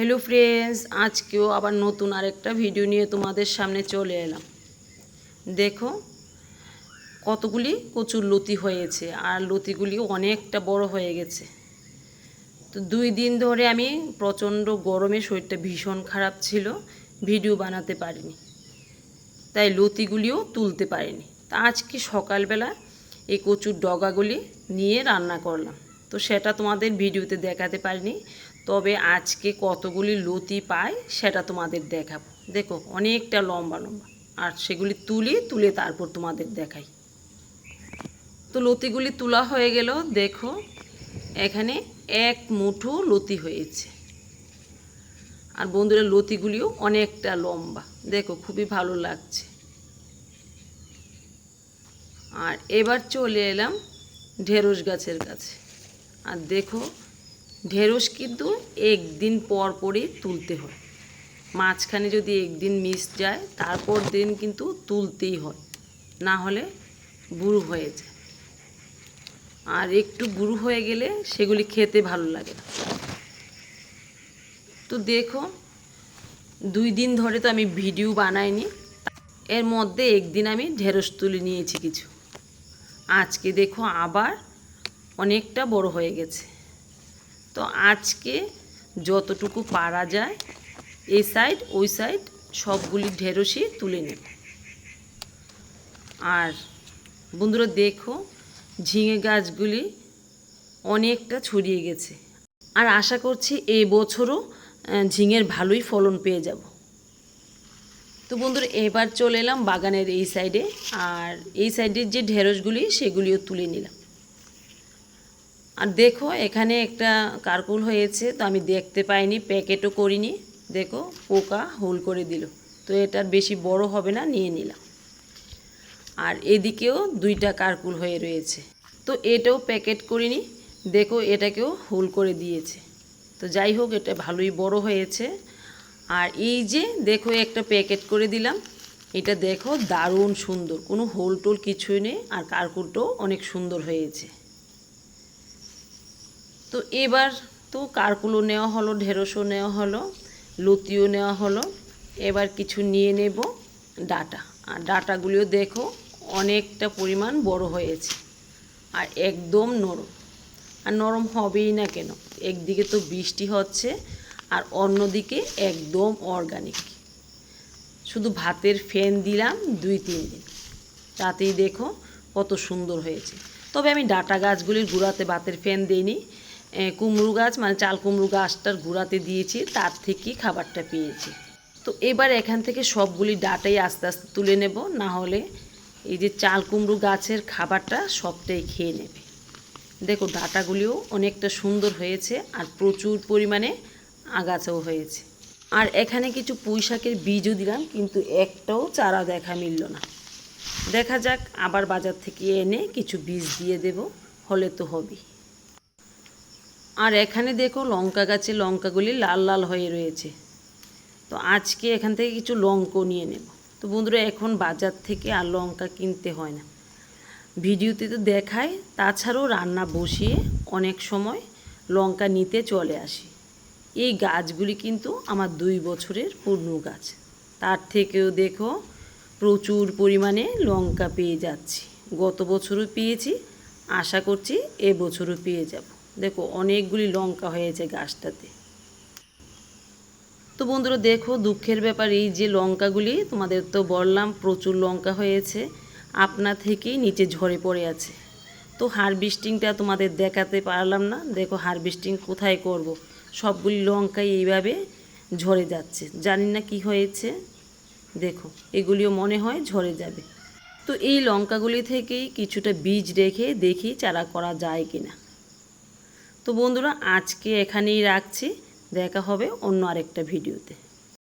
Hello friends আজকেও আবার নতুন আরেকটা ভিডিও নিয়ে তোমাদের সামনে চলে এলাম। দেখো, কতগুলি কচুর লতি হয়েছে আর লতিগুলি অনেকটা বড় হয়ে গেছে। তো দুই দিন ধরে আমি প্রচণ্ড গরমে শরীরটা ভীষণ খারাপ ছিল ভিডিও বানাতে পারিনি। তাই লতিগুলিও তুলতে পারিনি। তা আজকে সকালবেলা এই কচুর ডগাগুলি নিয়ে রান্না করলাম। তো সেটা তোমাদের ভিডিওতে দেখাতে পারিনি। তবে আজকে কতগুলি লতি পাই সেটা তোমাদের দেখাবো। দেখো, অনেকটা লম্বা লম্বা। আর সেগুলি তুলি, তুলে তারপর তোমাদের দেখাই। তো লতিগুলি তোলা হয়ে গেল, দেখো, এখানে এক মুঠো লতি হয়েছে। আর বন্ধুরা, লতিগুলিও অনেকটা লম্বা। দেখো, খুবই ভালো লাগছে। আর এবার চলে এলাম ঢেঁড়স গাছের কাছে। আর দেখো ঢেঁড়স কিন্তু একদিন পর পরই তুলতে হয়। মাঝখানে যদি একদিন মিস যায়, তারপর দিন কিন্তু তুলতেই হয়। না হলে বুড়ো হয়ে যায়। আর একটু বুড়ো হয়ে গেলে সেগুলি খেতে ভালো লাগে তো দেখো, দুই দিন ধরে তো আমি ভিডিও বানাইনি। এর মধ্যে একদিন আমি ঢেঁড়স তুলে নিয়েছি কিছু। আজকে দেখো আবার অনেকটা বড় হয়ে গেছে। তো আজকে যতটুকু পারা যায় এই সাইড ওই সাইড সবগুলি ঢেঁড়সই তুলে নেব। আর বন্ধুরা দেখো, ঝিঙে গাছগুলি অনেকটা ছড়িয়ে গেছে। আর আশা করছি এই বছরও ঝিঙের ভালোই ফলন পেয়ে যাব। তো বন্ধুরা, এবার চলে এলাম বাগানের এই সাইডে আর এই সাইডের যে ঢেঁড়সগুলি, সেগুলিও তুলে নিলাম। আর দেখো, এখানে একটা কারকুল হয়েছে, তো আমি দেখতে পাইনি, প্যাকেটও করিনি। দেখো, পোকা হোল করে দিল। তো এটার বেশি বড় হবে না, নিয়ে নিলাম। আর এদিকেও দুইটা কারকুল হয়ে রয়েছে। তো এটাও প্যাকেট করিনি, দেখো, এটাকেও হোল করে দিয়েছে। তো যাই হোক, এটা ভালোই বড় হয়েছে। আর এই যে, দেখো, একটা প্যাকেট করে দিলাম। এটা দেখো, দারুণ সুন্দর। কোনো হোল টোল কিছুই নেই, আর কারকুলটাও অনেক সুন্দর হয়েছে। তো এবার তো কারকুলো নেওয়া হলো, ঢেঁড়সও নেওয়া হলো, লুতিও নেওয়া হলো। এবার কিছু নিয়ে নেব ডাটা। আর ডাটাগুলিও দেখো অনেকটা পরিমাণ বড় হয়েছে আর একদম নরম। আর নরম হবেই না কেন? একদিকে তো বৃষ্টি হচ্ছে আর অন্যদিকে একদম অর্গানিক শুধু ভাতের ফ্যান দিলাম দুই, তিন দিন। তাতেই দেখো কত সুন্দর হয়েছে। তবে আমি ডাটা গাছগুলির গুঁড়াতে ভাতের ফ্যান দিইনি। কুমড়ো গাছ মানে চাল কুমড়ো গাছটার গুঁড়াতে দিয়েছি, তার থেকেই খাবারটা পেয়েছি। তো এবার এখান থেকে সবগুলি ডাটাই আস্তে আস্তে তুলে নেব, না হলে এই যে চাল কুমড়ো গাছের খাবারটা সবটাই খেয়ে নেবে। দেখো ডাটাগুলিও অনেকটা সুন্দর হয়েছে আর প্রচুর পরিমাণে আগাছাও হয়েছে। আর এখানে কিছু পুঁই শাকের বীজও দিলাম, কিন্তু একটাও চারা দেখা মিলল না। দেখা যাক আবার বাজার থেকে এনে কিছু বীজ দিয়ে দেব, হলে তো হবেই। আর এখানে দেখো লঙ্কা গাছে লঙ্কাগুলি লাল লাল হয়ে রয়েছে। তো আজকে এখান থেকে কিছু লঙ্কাও নিয়ে নেব। তো বন্ধুরা, এখন বাজার থেকে আর লঙ্কা কিনতে হয় না। ভিডিওতে তো দেখায়, তাছাড়াও রান্না বসিয়ে অনেক সময় লঙ্কা নিতে চলে আসি। এই গাছগুলি কিন্তু আমার দুই বছরের পূর্ণ গাছ। তার থেকেও দেখো প্রচুর পরিমাণে লঙ্কা পেয়ে যাচ্ছি। গত বছরও পেয়েছি, আশা করছি এবছরও পেয়ে যাব। দেখো, অনেকগুলি লঙ্কা হয়েছে গাছটাতে। তো বন্ধুরা, দেখো, দুঃখের ব্যাপার এই যে লঙ্কাগুলি, তোমাদের তো বললাম প্রচুর লঙ্কা হয়েছে, আপনা থেকেই নিচে ঝরে পড়ে আছে। তো হারভেস্টিংটা তোমাদের দেখাতে পারলাম না, দেখো হারভেস্টিং কোথায় করব। সবগুলি লঙ্কাই এইভাবে ঝরে যাচ্ছে। জানি না কি হয়েছে, দেখো, এগুলিও মনে হয় ঝরে যাবে। তো এই লঙ্কাগুলি থেকেই কিছুটা বীজ রেখে দেখি চারা করা যায় কিনা। তো বন্ধুরা আজকে এখানেই রাখছি। দেখা হবে অন্য আরেকটা ভিডিওতে।